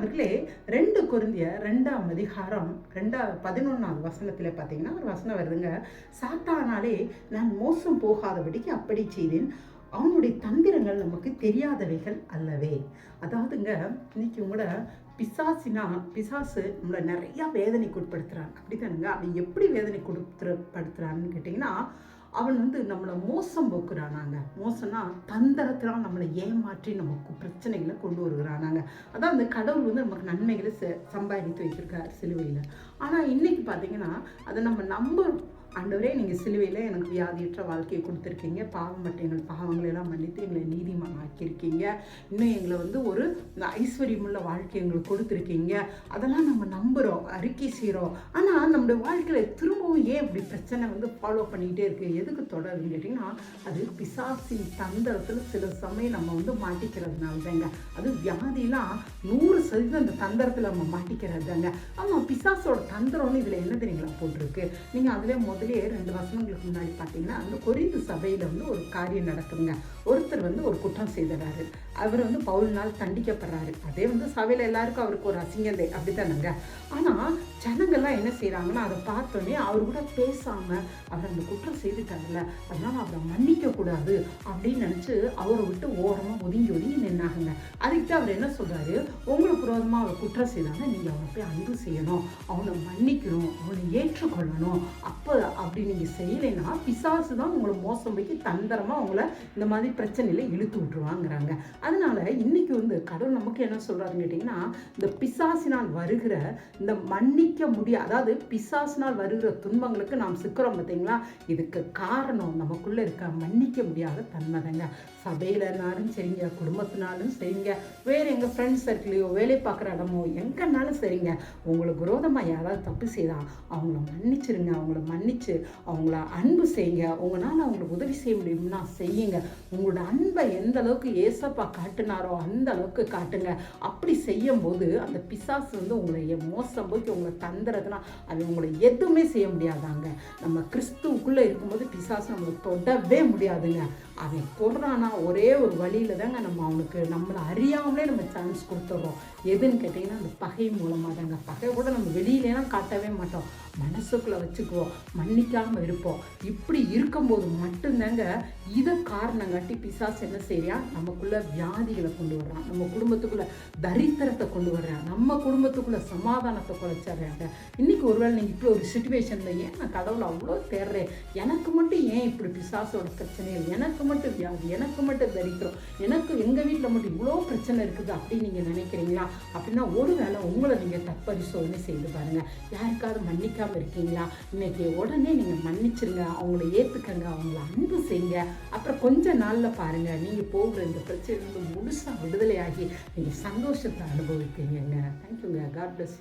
அதுக்குள்ளே ரெண்டு குருந்திய ரெண்டாம் அதிகாரம் ரெண்டா பதினொன்றாவது வசனத்தில் பார்த்தீங்கன்னா ஒரு வசனம் வருதுங்க. சாத்தானாலே நான் மோசம் போகாதபடிக்கு அப்படி செய்தேன். அவனுடைய தந்திரங்கள் நமக்கு தெரியாதவைகள் அல்லவே. அதாவதுங்க இன்னைக்கு கூட பிசாசினா பிசாசு நம்மளை நிறையா வேதனைக்கு அப்படி அப்படித்தானுங்க? அவன் எப்படி வேதனை கொடுத்து படுத்துறான்னு கேட்டிங்கன்னா அவன் வந்து நம்மளை மோசம் போக்குறானாங்க. மோசம்னா தந்திரத்தினால் நம்மளை ஏமாற்றி நமக்கு பிரச்சனைகளை கொண்டு வருகிறானாங்க. அதான் அந்த கடவுள் வந்து நமக்கு நன்மைகளை ச சம்பாதித்து வைத்திருக்கார் சிலுவையில். ஆனால் இன்னைக்கு பார்த்தீங்கன்னா அதை நம்ம நம்ப ஆண்டவரே நீங்கள் சிலுவையில் எனக்கு வியாதியற்ற வாழ்க்கையை கொடுத்துருக்கீங்க. பாவம் மட்டும் எங்கள் பாவங்களை எல்லாம் மன்னித்து எங்களை நீதிமான் ஆக்கியிருக்கீங்க இன்னும் எங்களை வந்து ஒரு ஐஸ்வர்யமுள்ள வாழ்க்கை எங்களுக்கு கொடுத்துருக்கீங்க. அதெல்லாம் நம்ம நம்புகிறோம் அறிக்கை செய்கிறோம் ஆனால் நம்முடைய வாழ்க்கையில் திரும்பவும் ஏன் இப்படி பிரச்சனை வந்து ஃபாலோ பண்ணிக்கிட்டே இருக்குது எதுக்கு தொடருன்னு கேட்டிங்கன்னா அது பிசாசின் தந்திரத்தில் சில சமயம் நம்ம வந்து மாட்டிக்கிறதுனால தாங்க அது வியாதிலாம் நூறு சதவீதம் அந்த தந்திரத்தில் நம்ம மாட்டிக்கிறது தாங்க ஆமாம் பிசாசோட தந்திரம்னு இதில் என்ன தெரியுங்களா போட்டிருக்கு? நீங்கள் அதில் முதலே ரெண்டு வருஷங்களுக்கு முன்னாடி பார்த்தீங்கன்னா அந்த கொரிந்து சபையில் வந்து ஒரு காரியம் நடக்குதுங்க. ஒருத்தர் வந்து ஒரு குற்றம் செய்துறாரு அவர் வந்து பவுல்னால் தண்டிக்கப்படுறாரு. அதே வந்து சபையில் எல்லாருக்கும் அவருக்கு ஒரு அசிங்கந்தை அப்படித்தானுங்க? ஆனால் ஜனங்கள்லாம் என்ன செய்கிறாங்கன்னா அதை பார்த்தோன்னே அவர் கூட பேசாமல் அவர் அந்த குற்றம் செய்துட்டாங்கல்ல. அதனால் அவரை மன்னிக்கக்கூடாது அப்படின்னு நினச்சி அவரை விட்டு ஓரமாக ஒதுங்கி ஒதுங்கி நின்னாங்க அதுக்கு அவர் என்ன சொல்கிறாரு உங்களுக்கு விரோதமாக அவர் குற்றம் செய்தாங்க நீங்கள் அவனை போய் அன்பு செய்யணும். அவனை மன்னிக்கணும். அவனை ஏற்றுக்கொள்ளணும். அப்போ அப்படி நீங்கள் செய்யலைன்னா பிசாசு தான் உங்களை மோசம் வைக்க தந்திரமாக உங்களை இந்த மாதிரி பிரச்சனையில் இழுத்து விட்டுருவாங்கிறாங்க. அதனால இன்றைக்கி வந்து கடவுள் நமக்கு என்ன சொல்கிறாருன்னு கேட்டிங்கன்னா இந்த பிசாசினால் வருகிற இந்த மன்னிக்க முடியாது அதாவது பிசாசினால் வருகிற துன்பங்களுக்கு நாம் சிக்கிறோம் பார்த்தீங்களா? இதுக்கு காரணம் நமக்குள்ளே இருக்க மன்னிக்க முடியாத தன்மைதாங்க சபையிலனாலும் சரிங்க குடும்பத்தினாலும் சரிங்க வேறு எங்கள் ஃப்ரெண்ட்ஸ் சர்க்கிளையோ வேலை பார்க்குற இடமோ எங்கேனாலும் சரிங்க. உங்களுக்கு விரோதமாக யாராவது தப்பு செய்தால் அவங்கள மன்னிச்சிருங்க அவங்கள மன்னிச்சு அவங்கள அன்பு செய்யுங்க. உங்களால் அவங்களுக்கு உதவி செய்ய முடியும்னா செய்யுங்க. உங்களோட அன்பை எந்த அளவுக்கு ஏசப்பா காட்டுனாரோ அந்த அளவுக்கு காட்டுங்க. அப்படி செய்யும் போது அந்த பிசாசு வந்து உங்களை மோசம் போய் உங்களை தந்துறதுனா அது உங்களை எதுவுமே செய்ய முடியாதாங்க. நம்ம கிறிஸ்துவுக்குள்ளே இருக்கும்போது பிசாசு நம்மளை தொடவே முடியாதுங்க. அவன் போடுறானா ஒரே ஒரு வழியில தாங்க நம்ம அவனுக்கு நம்மளை அறியாமலே நம்ம சான்ஸ் கொடுத்துட்றோம். எதுன்னு கேட்டிங்கன்னா அந்த பகை மூலமாக தாங்க. பகை கூட நம்ம வெளியிலலாம் காட்டவே மாட்டோம். மனசுக்குள்ளே வச்சுக்குவோம். மன்னிக்காமல் இருப்போம். இப்படி இருக்கும்போது மட்டும்தாங்க இதை காரணங்காட்டி பிசாஸ் என்ன செய்கிறான் நமக்குள்ளே வியாதிகளை கொண்டு வர்றான் நம்ம குடும்பத்துக்குள்ளே தரித்திரத்தை கொண்டு வர்றான் நம்ம குடும்பத்துக்குள்ளே சமாதானத்தை குறைச்சிட்றாங்க. இன்னைக்கு ஒருவேளை நீங்கள் இப்படி ஒரு சுச்சுவேஷனில் ஏன் நான் கடவுளை அவ்வளோ தேடுறேன்? எனக்கு மட்டும் ஏன் இப்படி பிசாசோட பிரச்சனை எனக்கு மட்டும் வியாதி எனக்கு மட்டும் தரித்திரம் எனக்கு எங்கள் வீட்டில் மட்டும் இவ்வளோ பிரச்சனை இருக்குது அப்படின்னு நீங்கள் நினைக்கிறீங்களா? அப்படின்னா ஒரு வேளை உங்களை நீங்கள் தற்பரிசோதனை செய்து பாருங்கள் யாருக்காவது மன்னிக்காமல் இருக்கீங்களா? இன்னைக்கு உடனே நீங்கள் மன்னிச்சிருங்க அவங்கள ஏற்றுக்கங்க அவங்கள அன்பு செய்யுங்க. அப்புறம் கொஞ்ச நாளில் பாருங்கள் நீங்கள் போகிற இந்த பிரச்சனை முழுசாக விடுதலையாகி நீங்கள் சந்தோஷத்தை அனுபவிக்கிறீங்க தேங்க்யூங்க காட் பிளஸ்